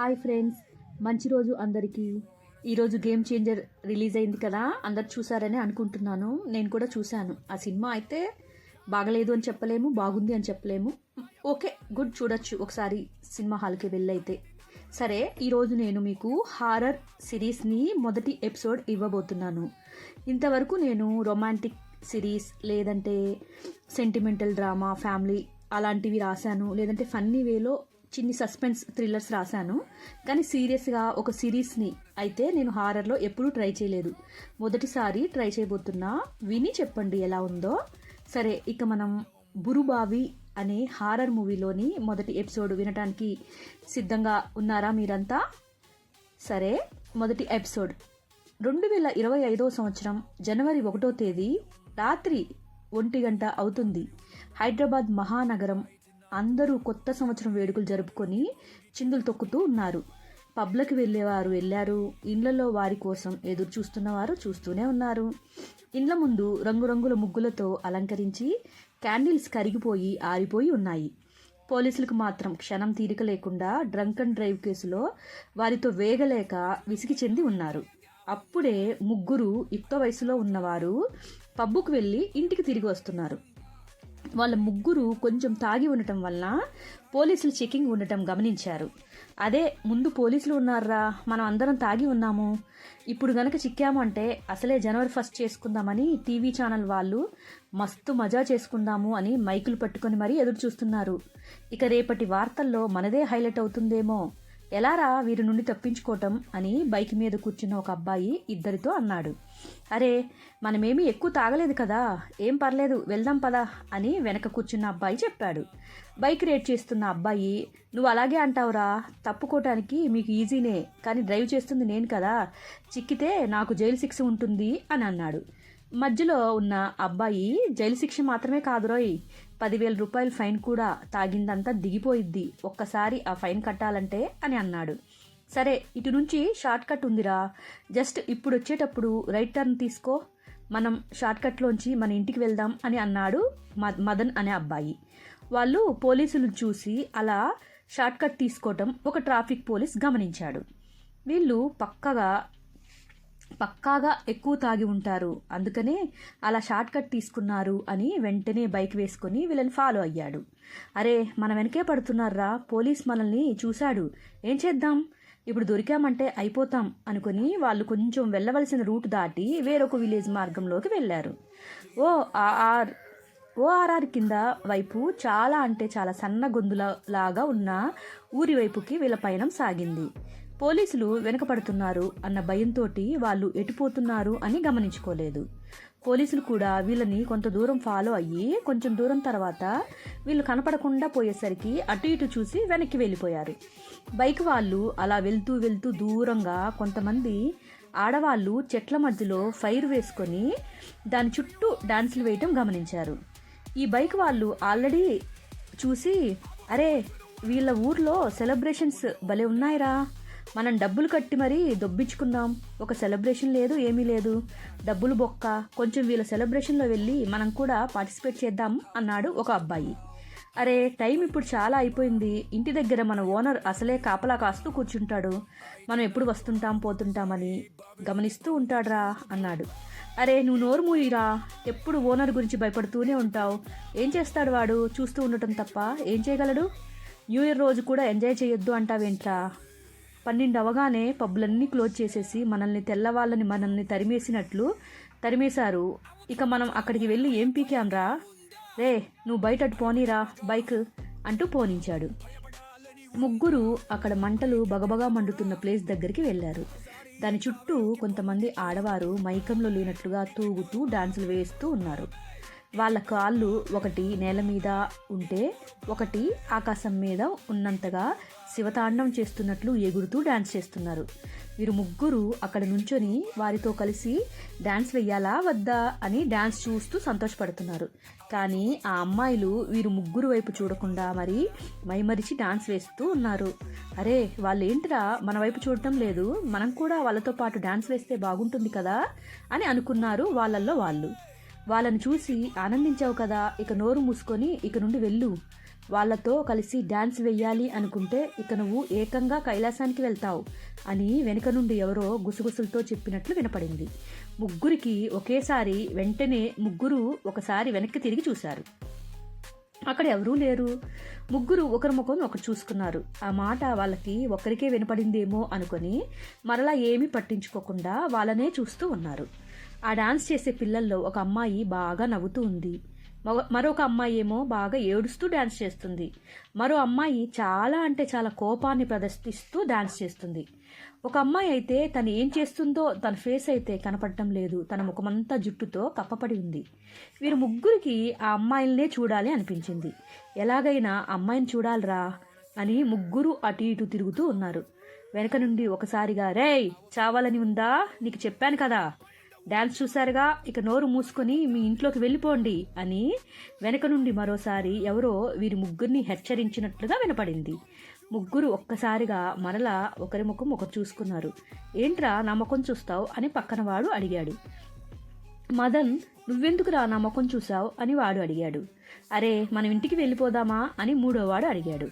Hi friends మంచి రోజు అందరికీ. ఈరోజు గేమ్ చేంజర్ రిలీజ్ అయింది కదా అందరు చూసారని అనుకుంటున్నాను. నేను కూడా చూశాను. ఆ సినిమా అయితే బాగలేదు అని చెప్పలేము బాగుంది అని చెప్పలేము. ఓకే గుడ్ చూడొచ్చు. ఒకసారి సినిమా హాల్కి వెళ్ళైతే. సరే ఈరోజు నేను మీకు హారర్ సిరీస్ని మొదటి ఎపిసోడ్ ఇవ్వబోతున్నాను. ఇంతవరకు నేను రొమాంటిక్ సిరీస్ లేదంటే సెంటిమెంటల్ డ్రామా ఫ్యామిలీ అలాంటివి రాశాను. లేదంటే ఫన్నీ వేలో చిన్ని సస్పెన్స్ థ్రిల్లర్స్ రాశాను. కానీ సీరియస్గా ఒక సిరీస్ని అయితే నేను హారర్లో ఎప్పుడూ ట్రై చేయలేదు. మొదటిసారి ట్రై చేయబోతున్నా. విని చెప్పండి ఎలా ఉందో. సరే ఇక మనం బురుబావి అనే హారర్ మూవీలోని మొదటి ఎపిసోడ్ వినటానికి సిద్ధంగా ఉన్నారా మీరంతా? సరే మొదటి ఎపిసోడ్. రెండు వేల ఇరవై ఐదో సంవత్సరం జనవరి ఒకటో తేదీ రాత్రి ఒంటి గంట అవుతుంది. హైదరాబాద్ మహానగరం అందరూ కొత్త సంవత్సరం వేడుకలు జరుపుకొని చిందులు తొక్కుతూ ఉన్నారు. పబ్లకు వెళ్ళేవారు వెళ్ళారు. ఇండ్లలో వారి కోసం ఎదురు చూస్తున్నవారు చూస్తూనే ఉన్నారు. ఇండ్ల ముందు రంగురంగుల ముగ్గులతో అలంకరించి క్యాండిల్స్ కరిగిపోయి ఆరిపోయి ఉన్నాయి. పోలీసులకు మాత్రం క్షణం తీరిక లేకుండా డ్రంక్ అండ్ డ్రైవ్ కేసులో వారితో వేగలేక విసిగి చెంది ఉన్నారు. అప్పుడే ముగ్గురు యుక్త వయసులో ఉన్నవారు పబ్బుకు వెళ్ళి ఇంటికి తిరిగి వస్తున్నారు. వాళ్ళ ముగ్గురు కొంచెం తాగి ఉండటం వలన పోలీసులు చెకింగ్ ఉండటం గమనించారు. అదే ముందు పోలీసులు ఉన్నారా మనం అందరం తాగి ఉన్నాము. ఇప్పుడు గనక చిక్కాము అంటే అసలే జనవరి ఫస్ట్ చేసుకుందామని టీవీ ఛానల్ వాళ్ళు మస్తు మజా చేసుకుందాము అని మైకులు పట్టుకొని మరీ ఎదురు చూస్తున్నారు. ఇక రేపటి వార్తల్లో మనదే హైలైట్ అవుతుందేమో ఎలారా వీరి నుండి తప్పించుకోవటం అని బైక్ మీద కూర్చున్న ఒక అబ్బాయి ఇద్దరితో అన్నాడు. అరే మనమేమీ ఎక్కువ తాగలేదు కదా ఏం పర్లేదు వెళ్దాం పదా అని వెనక కూర్చున్న అబ్బాయి చెప్పాడు. బైక్ రేట్ చేస్తున్న అబ్బాయి నువ్వు అలాగే అంటావురా తప్పుకోవటానికి మీకు ఈజీనే కానీ డ్రైవ్ చేస్తుంది నేను కదా చిక్కితే నాకు జైలు శిక్ష ఉంటుంది అని అన్నాడు. మధ్యలో ఉన్న అబ్బాయి జైలు శిక్ష మాత్రమే కాదురోయ్ పదివేల రూపాయల ఫైన్ కూడా తాగిందంతా దిగిపోయిద్ది. ఒక్కసారి ఆ ఫైన్ కట్టాలంటే అని అన్నాడు. సరే ఇటు నుంచి షార్ట్ కట్ ఉందిరా. జస్ట్ ఇప్పుడు వచ్చేటప్పుడు రైట్ టర్న్ తీసుకో. మనం షార్ట్ కట్లోంచి మన ఇంటికి వెళ్దాం అని అన్నాడు మదన్ అనే అబ్బాయి. వాళ్ళు పోలీసులు చూసి అలా షార్ట్ కట్ తీసుకోవటం ఒక ట్రాఫిక్ పోలీస్ గమనించాడు. వీళ్ళు పక్కగా పక్కాగా ఎక్కువ తాగి ఉంటారు. అందుకనే అలా షార్ట్ కట్ తీసుకున్నారు అని వెంటనే బైక్ వేసుకొని వీళ్ళని ఫాలో అయ్యాడు. అరే మన వెనకే పడుతున్నారా? పోలీస్ మనల్ని చూశాడు. ఏం చేద్దాం? ఇప్పుడు దొరికామంటే అయిపోతాం అనుకుని వాళ్ళు కొంచెం వెళ్ళవలసిన రూట్ దాటి వేరొక విలేజ్ మార్గంలోకి వెళ్ళారు. ఓ ఆర్ ఓఆర్ఆర్ కింద వైపు చాలా అంటే చాలా సన్న గొంతుల లాగా ఉన్న ఊరి వైపుకి వీళ్ళ పయనం సాగింది. పోలీసులు వెనకపడుతున్నారు అన్న భయంతో వాళ్ళు ఎటుపోతున్నారు అని గమనించుకోలేదు. పోలీసులు కూడా వీళ్ళని కొంత దూరం ఫాలో అయ్యి కొంచెం దూరం తర్వాత వీళ్ళు కనపడకుండా పోయేసరికి అటు ఇటు చూసి వెనక్కి వెళ్ళిపోయారు. బైక్ వాళ్ళు అలా వెళ్తూ వెళ్తూ దూరంగా కొంతమంది ఆడవాళ్ళు చెట్ల మధ్యలో ఫైర్ వేసుకొని దాని చుట్టూ డాన్సులు వేయటం గమనించారు. ఈ బైక్ వాళ్ళు ఆల్రెడీ చూసి అరే వీళ్ళ ఊర్లో సెలబ్రేషన్స్ భలే ఉన్నాయిరా. మనం డబ్బులు కట్టి మరీ దొబ్బించుకుందాం. ఒక సెలబ్రేషన్ లేదు ఏమీ లేదు. డబ్బులు బొక్క. కొంచెం వీళ్ళ సెలబ్రేషన్లో వెళ్ళి మనం కూడా పార్టిసిపేట్ చేద్దాం అన్నాడు ఒక అబ్బాయి. అరే టైం ఇప్పుడు చాలా అయిపోయింది. ఇంటి దగ్గర మన ఓనర్ అసలే కాపలా కాస్తూ కూర్చుంటాడు. మనం ఎప్పుడు వస్తుంటాం పోతుంటామని గమనిస్తూ ఉంటాడురా అన్నాడు. అరే నువ్వు నోరు మూయిరా. ఎప్పుడు ఓనర్ గురించి భయపడుతూనే ఉంటావు. ఏం చేస్తాడు వాడు? చూస్తూ ఉండటం తప్ప ఏం చేయగలడు? న్యూ ఇయర్ రోజు కూడా ఎంజాయ్ చేయొద్దు అంటావేంట్రా? పన్నెండు అవగానే పబ్బులన్నీ క్లోజ్ చేసేసి మనల్ని తెల్లవాళ్ళని మనల్ని తరిమేసినట్లు తరిమేశారు. ఇక మనం అక్కడికి వెళ్ళి ఏం పీకాంరా రే నువ్వు బయట అటు పోనీరా బైక్ అంటూ పోనించాడు. ముగ్గురు అక్కడ మంటలు బగబగా మండుతున్న ప్లేస్ దగ్గరికి వెళ్ళారు. దాని చుట్టూ కొంతమంది ఆడవారు మైకంలో లేనట్లుగా తూగుతూ డాన్సులు వేస్తూ ఉన్నారు. వాళ్ళ కాళ్ళు ఒకటి నేల మీద ఉంటే ఒకటి ఆకాశం మీద ఉన్నంతగా శివతాండం చేస్తున్నట్లు ఎగురుతూ డాన్స్ చేస్తున్నారు. వీరు ముగ్గురు అక్కడ నుంచొని వారితో కలిసి డ్యాన్స్ వెయ్యాలా వద్దా అని డ్యాన్స్ చూస్తూ సంతోషపడుతున్నారు. కానీ ఆ అమ్మాయిలు వీరు ముగ్గురు వైపు చూడకుండా మరి మైమరిచి డాన్స్ వేస్తూ ఉన్నారు. అరే వాళ్ళేంటిరా? మన వైపు చూడటం లేదు. మనం కూడా వాళ్ళతో పాటు డాన్స్ వేస్తే బాగుంటుంది కదా అని అనుకున్నారు వాళ్ళల్లో వాళ్ళు. వాళ్ళని చూసి ఆనందించావు కదా ఇక నోరు మూసుకొని ఇక నుండి వెళ్ళు. వాళ్ళతో కలిసి డ్యాన్స్ వెయ్యాలి అనుకుంటే ఇక నువ్వు ఏకంగా కైలాసానికి వెళ్తావు అని వెనుక నుండి ఎవరో గుసగుసలతో చెప్పినట్లు వినపడింది. ముగ్గురికి ఒకేసారి వెంటనే ముగ్గురు ఒకసారి వెనక్కి తిరిగి చూశారు. అక్కడ ఎవరూ లేరు. ముగ్గురు ఒకరి ముఖం ఒకరు చూసుకున్నారు. ఆ మాట వాళ్ళకి ఒక్కరికే వినపడిందేమో అనుకొని మరలా ఏమీ పట్టించుకోకుండా వాళ్ళనే చూస్తూ ఉన్నారు. ఆ డాన్స్ చేసే పిల్లల్లో ఒక అమ్మాయి బాగా నవ్వుతూ ఉంది. మరొక అమ్మాయి ఏమో బాగా ఏడుస్తూ డాన్స్ చేస్తుంది. మరో అమ్మాయి చాలా అంటే చాలా కోపాన్ని ప్రదర్శిస్తూ డాన్స్ చేస్తుంది. ఒక అమ్మాయి అయితే తను ఏం చేస్తుందో తన ఫేస్ అయితే కనపడటం లేదు. తన ముఖమంతా జుట్టుతో కప్పపడి ఉంది. వీరు ముగ్గురికి ఆ అమ్మాయిలనే చూడాలి అనిపించింది. ఎలాగైనా అమ్మాయిని చూడాలిరా అని ముగ్గురు అటు ఇటు తిరుగుతూ ఉన్నారు. వెనక నుండి ఒకసారిగా రేయ్ చావాలని ఉందా? నీకు చెప్పాను కదా. డ్యాన్స్ చూశారుగా ఇక నోరు మూసుకొని మీ ఇంట్లోకి వెళ్ళిపోండి అని వెనక నుండి మరోసారి ఎవరో వీరి ముగ్గురిని హెచ్చరించినట్లుగా వినపడింది. ముగ్గురు ఒక్కసారిగా మరలా ఒకరి ముఖం ఒకరు చూసుకున్నారు. ఏంట్రా నా ముఖం చూస్తావు? అని పక్కన వాడు అడిగాడు. మదన్ నువ్వెందుకురా నా ముఖం చూసావు అని వాడు అడిగాడు. అరే మనం ఇంటికి వెళ్ళిపోదామా? అని మూడోవాడు అడిగాడు.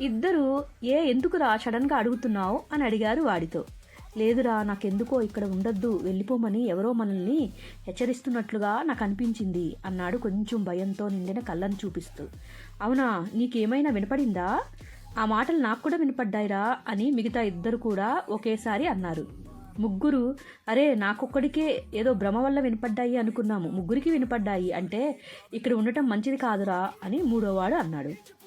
ఇద్దరు ఏ ఎందుకురా సడన్గా అడుగుతున్నావు? అని అడిగారు వాడితో. లేదురా నాకెందుకో ఇక్కడ ఉండొద్దు వెళ్ళిపోమని ఎవరో మనల్ని హెచ్చరిస్తున్నట్లుగా నాకు అనిపించింది అన్నాడు కొంచెం భయంతో నిండిన కళ్ళను చూపిస్తూ. అవునా నీకేమైనా వినపడిందా? ఆ మాటలు నాకు కూడా వినపడ్డాయిరా అని మిగతా ఇద్దరు కూడా ఒకేసారి అన్నారు. ముగ్గురు అరే నాకొక్కడికే ఏదో భ్రమ వల్ల వినపడ్డాయి అనుకున్నాము. ముగ్గురికి వినపడ్డాయి అంటే ఇక్కడ ఉండటం మంచిది కాదురా అని మూడోవాడు అన్నాడు.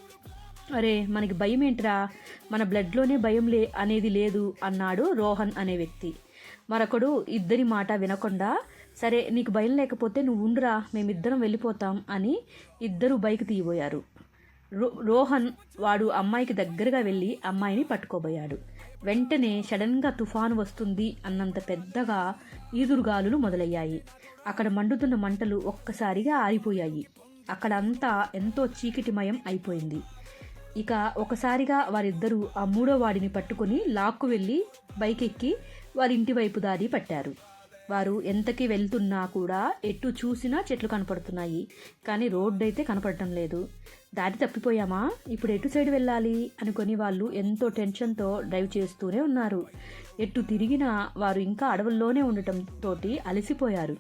అరే మనకి భయం ఏంట్రా మన బ్లడ్లోనే భయం లే అనేది లేదు అన్నాడు రోహన్ అనే వ్యక్తి. మరొకడు ఇద్దరి మాట వినకుండా సరే నీకు భయం లేకపోతే నువ్వు ఉండురా మేమిద్దరం వెళ్ళిపోతాం అని ఇద్దరు బైక్ తీయబోయారు. రో రోహన్ వాడు అమ్మాయికి దగ్గరగా వెళ్ళి అమ్మాయిని పట్టుకోబోయాడు. వెంటనే సడన్గా తుఫాను వస్తుంది అన్నంత పెద్దగా ఈదురుగాలులు మొదలయ్యాయి. అక్కడ మండుతున్న మంటలు ఒక్కసారిగా ఆరిపోయాయి. అక్కడ అంతా ఎంతో చీకటిమయం అయిపోయింది. ఇక ఒకసారిగా వారిద్దరూ ఆ మూడో వాడిని పట్టుకొని లాక్కు వెళ్ళి బైక్ ఎక్కి వారి ఇంటి వైపు దారి పట్టారు. వారు ఎంతకి వెళ్తున్నా కూడా ఎటు చూసినా చెట్లు కనపడుతున్నాయి. కానీ రోడ్డు అయితే కనపడటం లేదు. దారి తప్పిపోయామా? ఇప్పుడు ఎటు సైడ్ వెళ్ళాలి? అనుకొని వాళ్ళు ఎంతో టెన్షన్తో డ్రైవ్ చేస్తూనే ఉన్నారు. ఎటు తిరిగినా వారు ఇంకా అడవుల్లోనే ఉండటంతో అలసిపోయారు.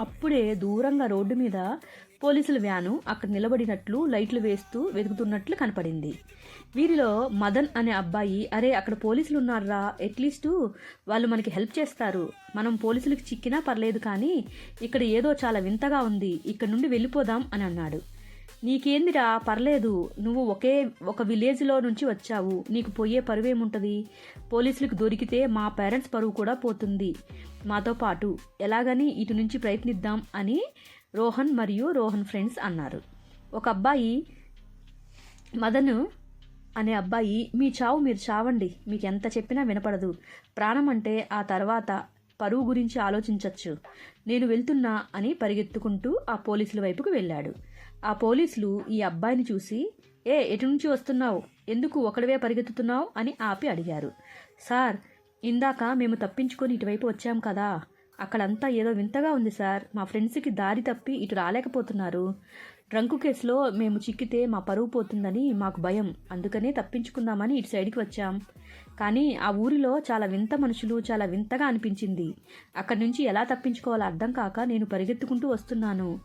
అప్పుడే దూరంగా రోడ్డు మీద పోలీసుల వ్యాను అక్కడ నిలబడినట్లు లైట్లు వేస్తూ వెతుకుతున్నట్లు కనపడింది. వీరిలో మదన్ అనే అబ్బాయి అరే అక్కడ పోలీసులు ఉన్నారా అట్లీస్టు వాళ్ళు మనకి హెల్ప్ చేస్తారు. మనం పోలీసులకు చిక్కినా పర్లేదు కానీ ఇక్కడ ఏదో చాలా వింతగా ఉంది ఇక్కడ నుండి వెళ్ళిపోదాం అని అన్నాడు. నీకేందిరా పర్లేదు నువ్వు ఒకే ఒక విలేజ్లో నుంచి వచ్చావు నీకు పోయే పరువేముంటుంది పోలీసులకు దొరికితే మా పేరెంట్స్ పరువు కూడా పోతుంది. మాతో పాటు ఎలాగని ఇటు నుంచి ప్రయత్నిద్దాం అని రోహన్ మరియు రోహన్ ఫ్రెండ్స్ అన్నారు. ఒక అబ్బాయి మదను అనే అబ్బాయి మీ చావు మీరు చావండి మీకు ఎంత చెప్పినా వినపడదు. ప్రాణం అంటే ఆ తర్వాత పరువు గురించి ఆలోచించవచ్చు నేను వెళ్తున్నా అని పరిగెత్తుకుంటూ ఆ పోలీసుల వైపుకు వెళ్ళాడు. ఆ పోలీసులు ఈ అబ్బాయిని చూసి ఏ ఎటు నుంచి వస్తున్నావు? ఎందుకు ఒకడివే పరిగెత్తుతున్నావు? అని ఆపి అడిగారు. సార్ ఇందాక మేము తప్పించుకొని ఇటువైపు వచ్చాం కదా. అక్కడంతా ఏదో వింతగా ఉంది సార్. మా ఫ్రెండ్స్కి దారి తప్పి ఇటు రాలేకపోతున్నారు. డ్రంకు కేసులో మేము చిక్కితే మా పరువు పోతుందని మాకు భయం. అందుకనే తప్పించుకుందామని ఇటు సైడ్కి వచ్చాం. కానీ ఆ ఊరిలో చాలా వింత మనుషులు చాలా వింతగా అనిపించింది. అక్కడి నుంచి ఎలా తప్పించుకోవాలో అర్థం కాక నేను పరిగెత్తుకుంటూ వస్తున్నాను.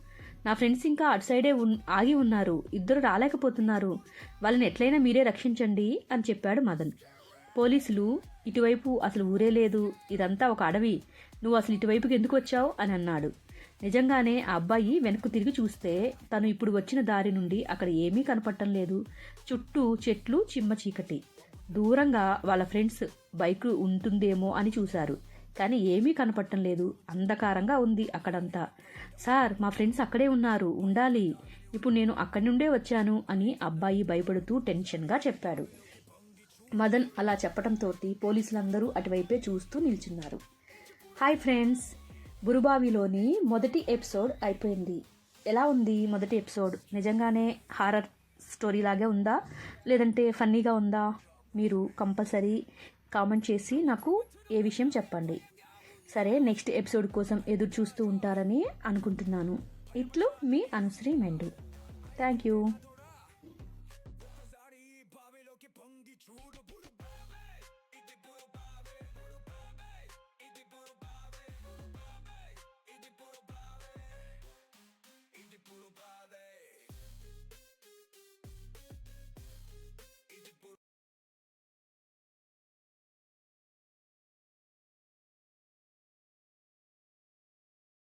నా ఫ్రెండ్స్ ఇంకా అటు సైడే ఉన్ ఆగి ఉన్నారు. ఇద్దరు రాలేకపోతున్నారు. వాళ్ళని ఎట్లయినా మీరే రక్షించండి అని చెప్పాడు మదన్. పోలీసులు ఇటువైపు అసలు ఊరే లేదు ఇదంతా ఒక అడవి. నువ్వు అసలు ఇటువైపుకి ఎందుకు వచ్చావు? అని అన్నాడు. నిజంగానే ఆ అబ్బాయి వెనక్కు తిరిగి చూస్తే తను ఇప్పుడు వచ్చిన దారి నుండి అక్కడ ఏమీ కనపడటం లేదు. చుట్టూ చెట్లు చిమ్మ చీకటి. దూరంగా వాళ్ళ ఫ్రెండ్స్ బైక్ ఉంటుందేమో అని చూశారు. కానీ ఏమీ కనపడటం లేదు. అంధకారంగా ఉంది అక్కడంతా. సార్ మా ఫ్రెండ్స్ అక్కడే ఉన్నారు. ఉండాలి. ఇప్పుడు నేను అక్కడి నుండే వచ్చాను అని అబ్బాయి భయపడుతూ టెన్షన్గా చెప్పాడు. మదన్ అలా చెప్పడంతో పోలీసులందరూ అటువైపే చూస్తూ నిల్చున్నారు. హాయ్ ఫ్రెండ్స్ బురుబావిలోని మొదటి ఎపిసోడ్ అయిపోయింది. ఎలా ఉంది మొదటి ఎపిసోడ్? నిజంగానే హారర్ స్టోరీ లాగే ఉందా? లేదంటే ఫన్నీగా ఉందా? మీరు కంపల్సరీ కామెంట్ చేసి నాకు ఏ విషయం చెప్పండి. సరే నెక్స్ట్ ఎపిసోడ్ కోసం ఎదురు చూస్తూ ఉంటారని అనుకుంటున్నాను. ఇట్లు మీ అనుశ్రీ మెండు. Thank you.